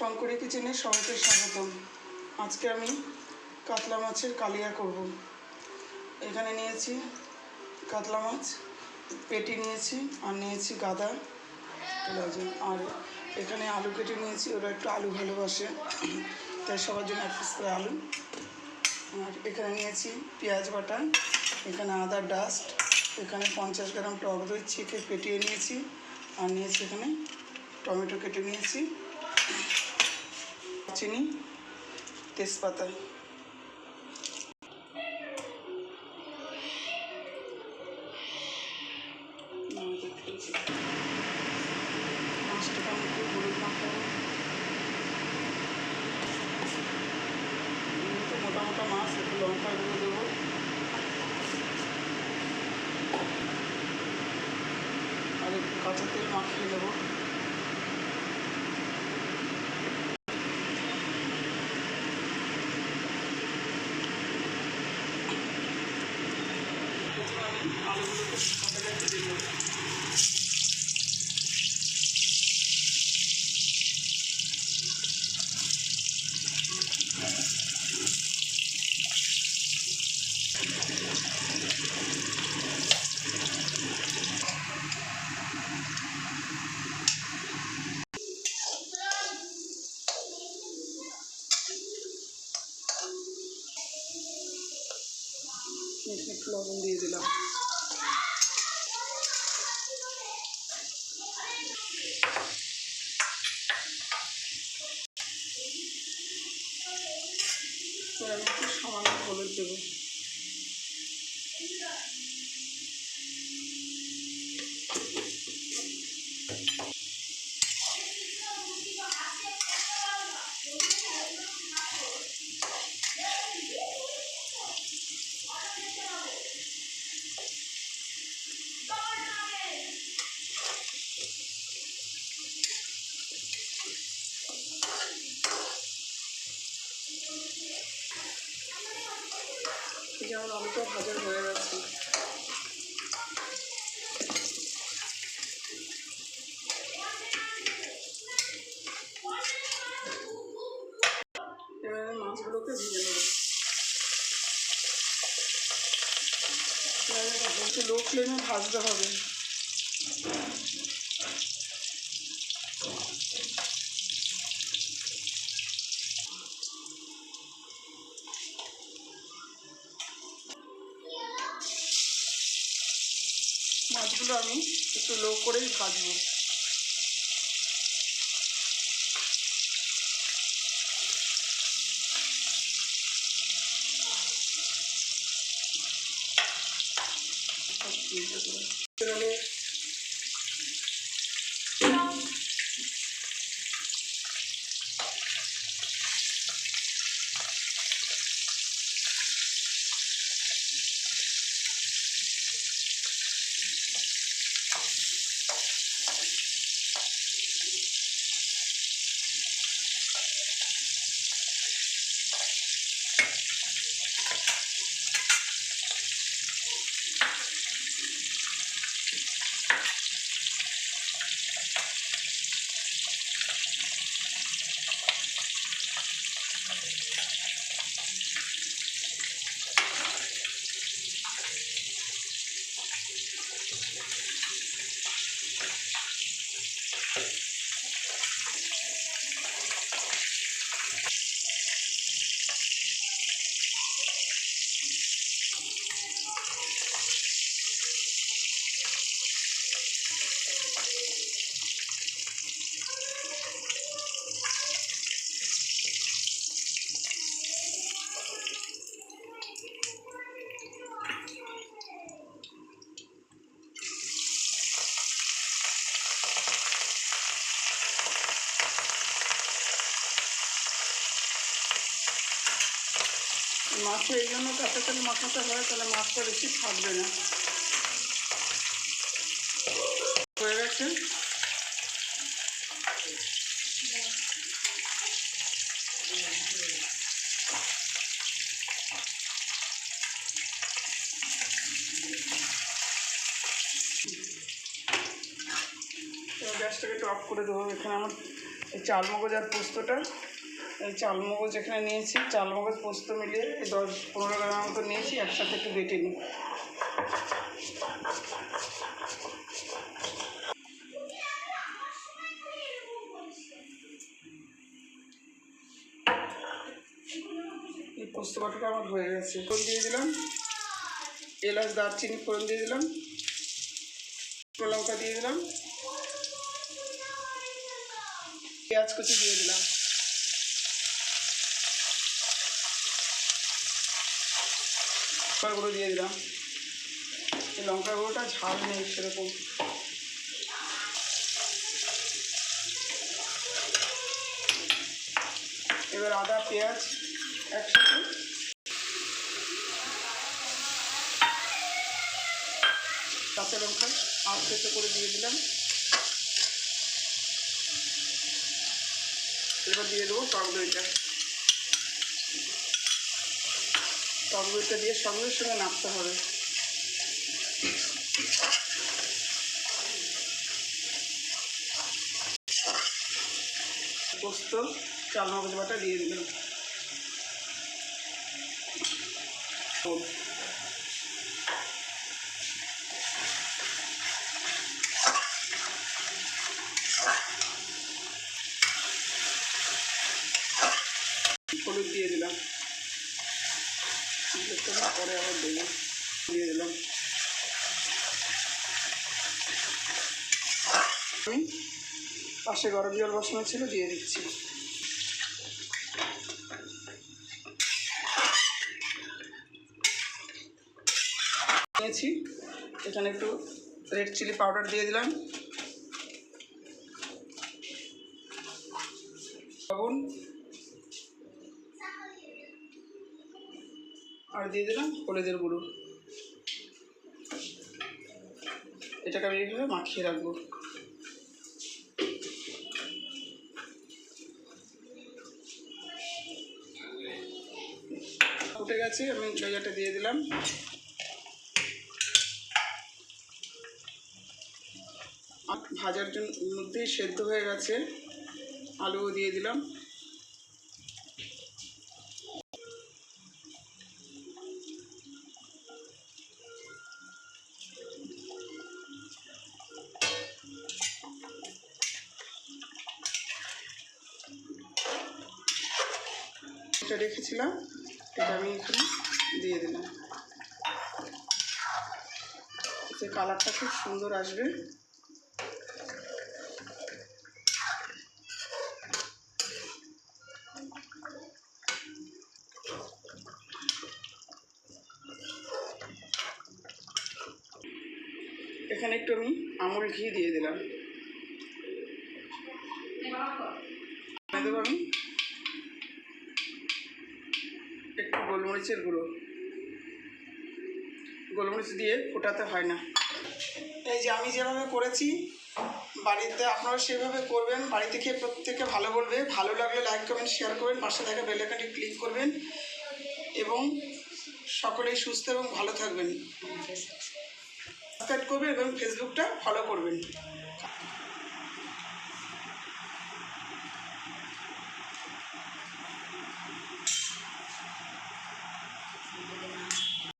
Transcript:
শঙ্করী কিচেনে সবাইকে স্বাগতম। আজকে আমি কাতলা মাছের কালিয়া করব। এখানে নিয়েছি কাতলা মাছ, পেটি নিয়েছি আর নিয়েছি গাদা। আর এখানে আলু কেটে নিয়েছি, ওরা একটু আলু ভালোবাসে, তাই সবার জন্য এক পিস করে আলু। আর এখানে নিয়েছি পেঁয়াজ বাটা, এখানে আদার ডাস্ট, এখানে পঞ্চাশ গ্রাম টক দই ছেঁকে পেটিয়ে নিয়েছি, আর নিয়েছি এখানে টমেটো কেটে নিয়েছি। চিনি, তেজপাতা। মাছটাকে আমি একটু হলুদ মোটা মোটা মাছ, একটু লঙ্কা দেবো। আর একটু কাঁচা তেল মাখিয়ে দেবো আলুগুলোকে আমি একটু সামান্য হলুদ দেবো। এই যে আমার আলুটা ভাজা হয়ে গেছে। মাছগুলোকে ভেজে নেব। একটু লো ফ্লেমে ভাজতে হবে। মাছগুলো আমি একটু লো করেই ভাজবো। এবারে মাছে, এই জন্য তেল মাখাতে হয়, তাহলে মাছটা বেশি থাকবে না। হয়ে গেছে? গ্যাসটাকে অফ করে দেবো। এখানে আমার এই চালমগজ আর পোস্তটা এই চালমগজ এখানে নিয়েছি। চালমগজ পোস্ত মিলিয়ে এই দশ পনেরো গ্রামের মতো নিয়েছি, একসাথে একটু বেটে নিই। এই পোস্ত বাটাটা আমার হয়ে গেছে। ফোড়ন দিয়ে দিলাম। এলাচ, দারচিনি ফোড়ন দিয়ে দিলাম। লঙ্কা দিয়ে দিলাম। পেঁয়াজ কুচি দিয়ে দিলাম। লঙ্কা গুঁড়ো দিয়ে দিলাম। এই লঙ্কা গুঁড়োটা ঝাল নেই সেরকম। এবার আদা, পেঁয়াজ একসাথে। কাঁচা লঙ্কা আধ পেঁচো করে দিয়ে দিলাম। এবার দিয়ে দেবো টক দইটা। টক দইটা দিয়ে সঙ্গে সঙ্গে নাড়তে হবে। পোস্ত চাল মগজ বাটা দিয়ে দিলাম। দেখতে হবে, পরে আবার দেবো দিয়ে দিলাম। আমি পাশে গরম জল বসানো ছিল দিয়ে দিচ্ছি। নিয়েছি। এখানে একটু রেড চিলি পাউডার দিয়ে দিলাম। লবণ। আর দিয়ে দিলাম হলুদের গুঁড়ো। এটাকে আমি এইভাবে মাখিয়ে রাখব। ফুটে গেছে, আমি লেজাটা দিয়ে দিলাম। ভাজার জন্য মধ্যেই সেদ্ধ হয়ে গেছে। আলুও দিয়ে দিলাম। এটা রেখেছিলাম, এটা আমি এখানে দিয়ে দিলাম। এতে কালারটা খুব সুন্দর আসবে। এখানে একটু আমি আমুল ঘি দিয়ে দিলাম। গোলমরিচের গুঁড়ো। গোলমরিচ দিয়ে ফোটাতে হয় না। এই যে আমি যেভাবে করেছি, বাড়িতে আপনারা সেভাবে করবেন। বাড়িতে খেয়ে প্রত্যেকে ভালো বলবে। ভালো লাগলে লাইক কমেন্ট শেয়ার করবেন। পাশে থাকা বেলাইকানটি ক্লিক করবেন। এবং সকলেই সুস্থ এবং ভালো থাকবেন। সাবস্ক্রাইব করবেন এবং ফেসবুকটা ফলো করবেন।